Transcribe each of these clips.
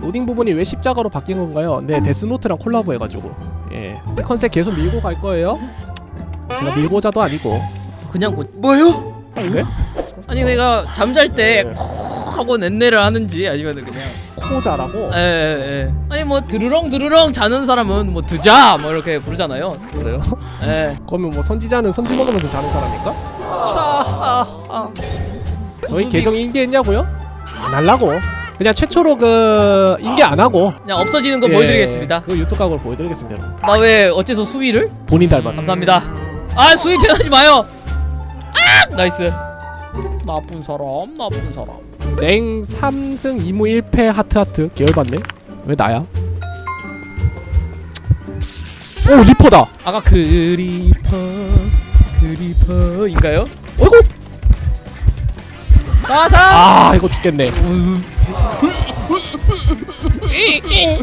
로딩 부분이 왜 십자가로 바뀐 건가요? 네, 데스노트랑 콜라보 해가지고 예 컨셉 계속 밀고 갈 거예요. 제가 밀고자도 아니고 그냥 고... 뭐요? 네? 아니 그러니까 잠잘 때 네. 콕 하고 넷내를 하는지 아니면 그냥 코자라고 예, 예, 예. 아니 뭐 드르렁 드르렁 자는 사람은 뭐 드자 뭐 이렇게 부르잖아요. 그래요? 예. 그러면 뭐 선지자는 선지 먹으면서 자는 사람인가? 아, 저희 수수비- 계정 인계했냐고요? 안 할라고 그냥 최초로 그 인계 안 하고 그냥 없어지는 거 예, 보여드리겠습니다. 그 유튜브 각을 보여드리겠습니다 여러분 나 왜 어째서 수위를? 본인 닮았어 감사합니다. 아 수위 변하지 마요. 아 나이스. 나쁜 사람 나쁜 사람. 땡 3승 2무 1패 하트 하트. 계열받네. 왜 나야? 오 리퍼다! 아까 그 리퍼 그 리퍼인가요? 어이구! 나사. 아 이거 죽겠네. 왜 이렇게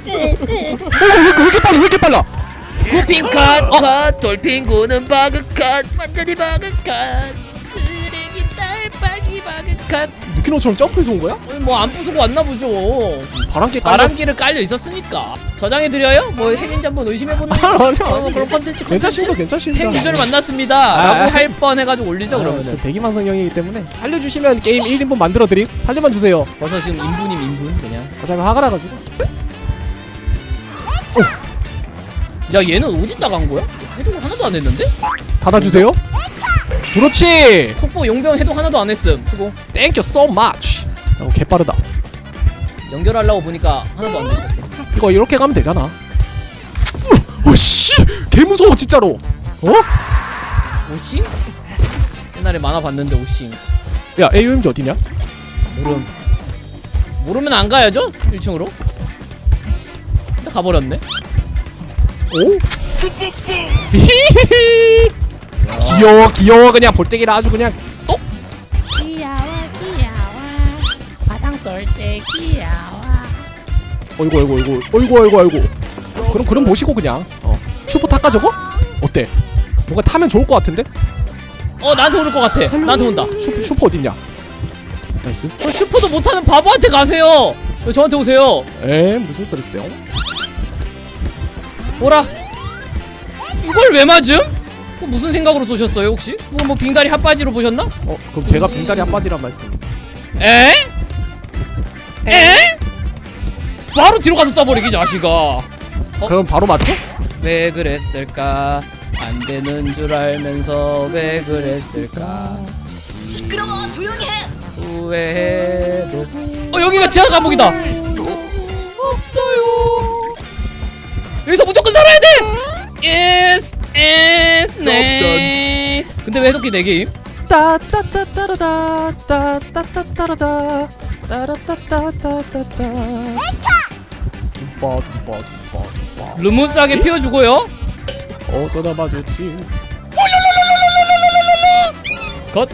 빨라 왜 이렇게 빨라? 구핑 컷, 컷, 돌핑구는 버그 컷, 완전히 버그 컷, 컷. 누키노처럼 점프해서 온 거야? 뭐 안 부수고 왔나 보죠. 바람개 깔려 바람기를 깔려 있었으니까 저장해 드려요? 뭐 핵인지 한번 의심해 보는 아니요. 어, 뭐 그런 컨텐츠 괜찮습니다 컨텐츠 괜찮습니다 핵 유저를 만났습니다. 아, 라고 아. 할 뻔 해가지고 올리죠 아, 그러면은. 저 대기방송형이기 때문에 살려주시면 게임 1인분 만들어드림 살려만 주세요 벌써 지금 인분임 인분 그냥. 어차피 화가 나가지고 야 얘는 어디다 간 거야? 해독 하나도 안 했는데? 닫아주세요 그렇지 속보 용병 해독 하나도 안 했음. 수고. Thank you so much 어, 개빠르다 연결하려고 보니까 하나도 안 됐었어. 이거 이렇게 가면 되잖아 오씨 개무서워 진짜로 어? 오싱? 옛날에 만화 봤는데 오싱. 야 AUMG 어디냐? 모름. 모르면 안 가야죠? 1층으로. 근데 가버렸네. 오? 귀여워 귀여워 그냥 볼때기라 아주 그냥 똑 귀여워 귀여워 바닥 쏠때 귀여워 어이구 어이구 어이구 어이구 어이구 어이구 그럼 그럼 보시고 그냥 어 슈퍼 탈까 저거? 어때? 뭔가 타면 좋을 것 같은데? 어 나한테 오를 것 같아. 나한테 온다. 슈퍼 슈퍼 어딨냐? 나이스 어, 슈퍼도 못하는 바보한테 가세요. 왜 저한테 오세요? 에 무슨 소리 있어요? 오라. 이걸 왜 맞음? 그 무슨 생각으로 쏘셨어요 혹시? 뭐, 뭐 빙다리 핫바지로 보셨나? 어 그럼 제가 빙다리 한 바지란 말씀 에? 에? 바로 뒤로 가서 쏴버리기 자식아. 어? 그럼 바로 맞죠? 왜 그랬을까? 안 되는 줄 알면서 왜 그랬을까? 시끄러워 조용히 해 후회해도 어 여기가 지하 감옥이다. 없어요. 여기서 무조건 살아야 돼. Yes, nice. 근데 왜 해독기 4 개임? 따따따따라다 따따따따라다 따라따따따따따 둠바 둠바 둠바 둠바 르무스하게 피워주고요. 어쩌다 봐줬지 컷.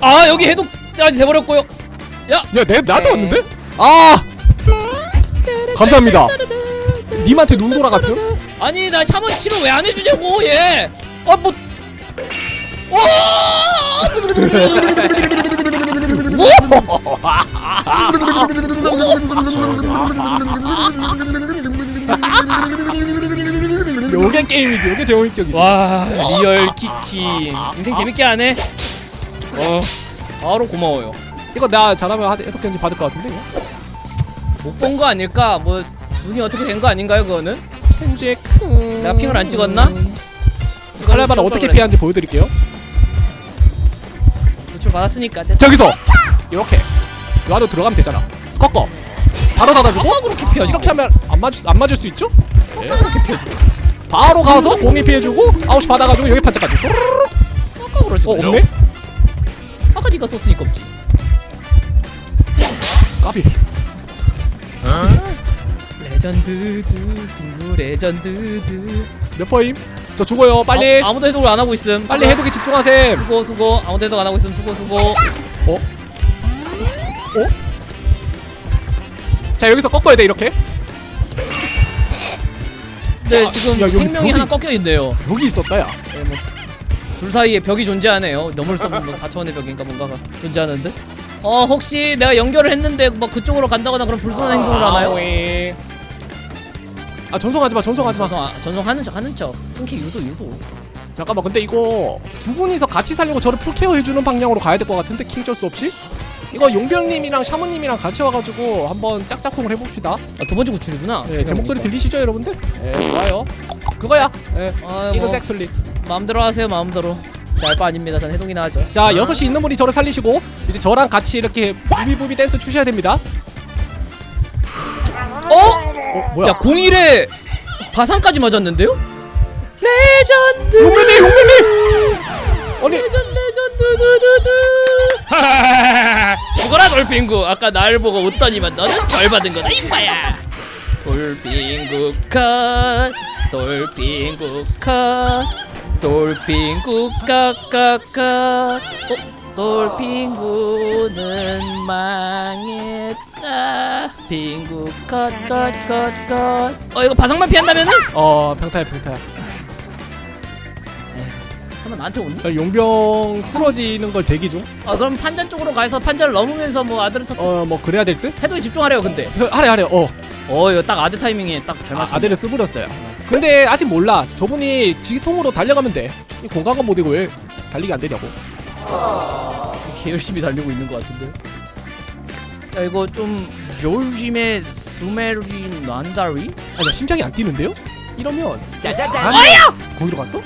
아 여기 해독까지 돼버렸고요. 야, 야내 나한테 왔는데? 아 감사합니다 님한테 눈 돌아갔음? 아니 나 샤먼 치료 왜 안 해주냐고 얘. 아 뭐. 와! 요게 게임이지 요게 제목적이지 와 리얼 키키 인생 재밌게 하네. 어 바로 고마워요. 이거 나 잘하면 하- 해독견지 받을 것 같은데 이거? 못 본 거 아닐까? 뭐 눈이 어떻게 된 거 아닌가요 그거는? 켄제크 내가 핑을 안 찍었나? 칼라바는 어떻게 피하는지 보여드릴게요 노출 받았으니까 됐다. 저기서 이렇게 요 안으로 들어가면 되잖아 꺾어 바로 닫아주고 그렇게 피하지. 이렇게 하면 안 맞을 안 맞을 수 있죠? 예. 바로 가서 공이 피해주고 아웃이 받아가지고 여기 판자까지 쏘르르르. 아까 그렇지. 어 없네? 아까 네가 썼으니까 없지. 까비 레전드 드 레전드 몇 퍼임? 저 죽어요 빨리 아, 아무도 해독을 안 하고 있음. 빨리 해독에 집중하셈 수고 수고 아무도 해독 안 하고 있음. 수고 수고. 어? 어? 자 여기서 꺾어야 돼 이렇게 네 아, 지금 야, 여기 생명이 벽이- 하나 꺾여 있네요. 여기 있었다 야 네, 뭐, 둘 사이에 벽이 존재하네요. 넘을 수 없는 뭐 4차원의 벽인가 뭔가가 존재하는데. 어 혹시 내가 연결을 했는데 뭐 그쪽으로 간다거나 그런 불순한 행동을 하나요? 아 전송하지 마 전송하지 마 전송 전송하는 척 하는 척. 끊기 유도 유도. 잠깐만 근데 이거 두 분이서 같이 살려고 저를 풀케어 해주는 방향으로 가야 될 것 같은데 킹쩔 수 없이 이거 용병님이랑 샤머님이랑 같이 와가지고 한번 짝짝꿍을 해봅시다 아, 두 번째 구출이구나. 네, 제 목소리 들리시죠 여러분들? 네 좋아요 그거야 네, 아, 이거 뭐, 잭틀리 마음대로 하세요 마음대로. 알바 아닙니다. 전 해동이나 하죠. 자 6시 있는 분이 저를 살리시고 이제 저랑 같이 이렇게 부비부비 댄스 추셔야 됩니다 어? 어 뭐야 야 01에 바상까지 맞았는데요? 레전드. 용병님 용병님 아니 레전 레전드 두두두. 죽어라 돌핑구. 아까 날 보고 웃더니만 너는 절 받은 거다 이봐야. 돌핑구 컷. 돌핑구 컷. 돌핑구 컷컷컷. 어? 돌핑구는 망했 다. 핑구 컷컷컷컷. 어 이거 바상만 피한다면은? 어 평타야 평타야 설마 나한테 오니? 자, 용병 쓰러지는 걸 대기 중아 그럼 판자 쪽으로 가서 판자를 넘으면서 뭐 아들을 터트 어 뭐 그래야 될 듯? 해독에 집중하래요 근데 하래 하래 어 어 이거 딱 아들 타이밍에 딱잘 아, 맞췄네 아들을 쓰부렸어요 근데 아직 몰라 저분이 지통으로 달려가면 돼이 공간건 못이고 왜 달리기 안 되냐고 개 열심히 달리고 있는 것 같은데 야 이거 좀 조심의 수메린 난다리? 아니 나 심장이 안 뛰는데요? 이러면 짜자잔. 아니, 거기로 갔어?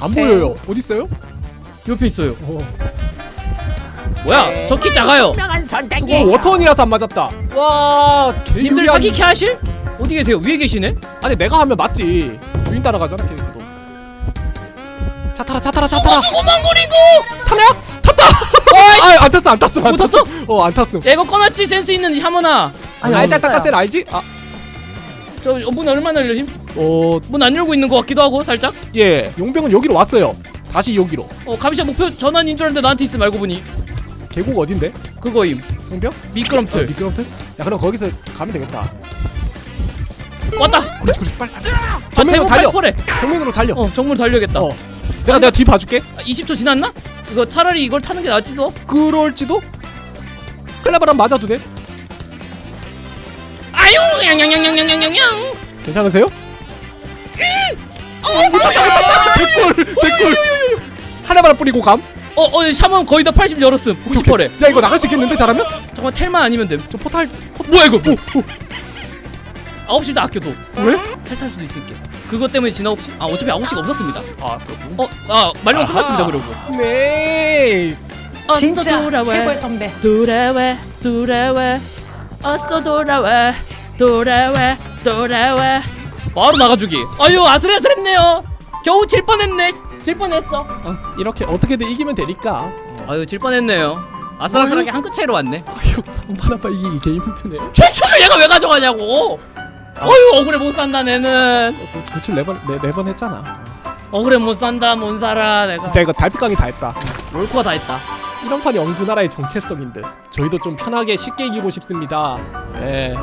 안 보여요 어딨어요? 옆에 있어요 어. 뭐야 저 키 작아요 선택이. 어 워터원이라서 안 맞았다 와 님들 개유리한- 사기 캐 하실? 어디 계세요? 위에 계시네? 아니 내가 하면 맞지 주인 따라가잖아 캐릭터도 차 타라 차 타라 차 타라 고만거리고 타나요? 탔다! 아, 안 탔어 안 탔어 안 못 탔어? 어 안 탔어 야 이거 꺼놨지 센스 있는 샤머나 아니 알짜 닦았을 알지? 아, 저문 얼마나 열리심? 어, 문 안 열고 있는 것 같기도 하고 살짝 예, 용병은 여기로 왔어요. 다시 여기로. 어 감시자 목표 전환인 줄 알았는데 나한테 있음 알고 보니 계곡 어딘데? 그거임? 어, 미끄럼틀 미끄럼틀? 야, 그럼 거기서 가면 되겠다. 왔다 그렇지, 그렇지, 빨리. 아, 정면으로 달려. 정면으로 달려. 어 정문 달려야겠다 어. 내가 내가 뒤 봐줄게. 아, 20초 지났나? 이거 차라리 이걸 타는 게 낫지도 그럴지도. 칼라바람 맞아도 돼? 아유 양양양양양양양 괜찮으세요? 어, 못 탔다, 못 탔다. 개꿀, 개꿀. 칼라바람 뿌리고 감. 어 어 샤먼 거의 다 80 열었음 90%래 야, 이거 나갈 수 있겠는데 잘하면? 잠깐만 텔만 아니면 됨 저 포탈 뭐야 이거 뭐 9시 다 아껴도 왜? 텔탈 수도 있을게 그것 때문에 지나 혹시? 아 어차피 9시가 없었습니다 아, 그렇군. 어아 아하. 끝났습니다 그러고 네이스. 어서 진짜 돌아와 최고의 선배. 돌아와 돌아와 어서 돌아와 돌아와 돌아와 바로 나가주기 아유 아슬아슬했네요 겨우 질 뻔했네 질 뻔했어 어. 이렇게 어떻게든 이기면 되니까. 아유 질 뻔했네요 아슬아슬하게 한 끗 차이로 왔네 아휴, 한판 한판 이기기 개 힘드네. 최초를 얘가 왜 가져가냐고 어휴 억울해 못 산다 내는 고- 고출 네번 네, 네번 했잖아. 억울해 못 산다 못 살아 내가 진짜 이거 달빛강이 다 했다. 롤코가 다 했다 이런 판이 엉두 나라의 정체성인 듯. 저희도 좀 편하게 쉽게 이기고 싶습니다. 예.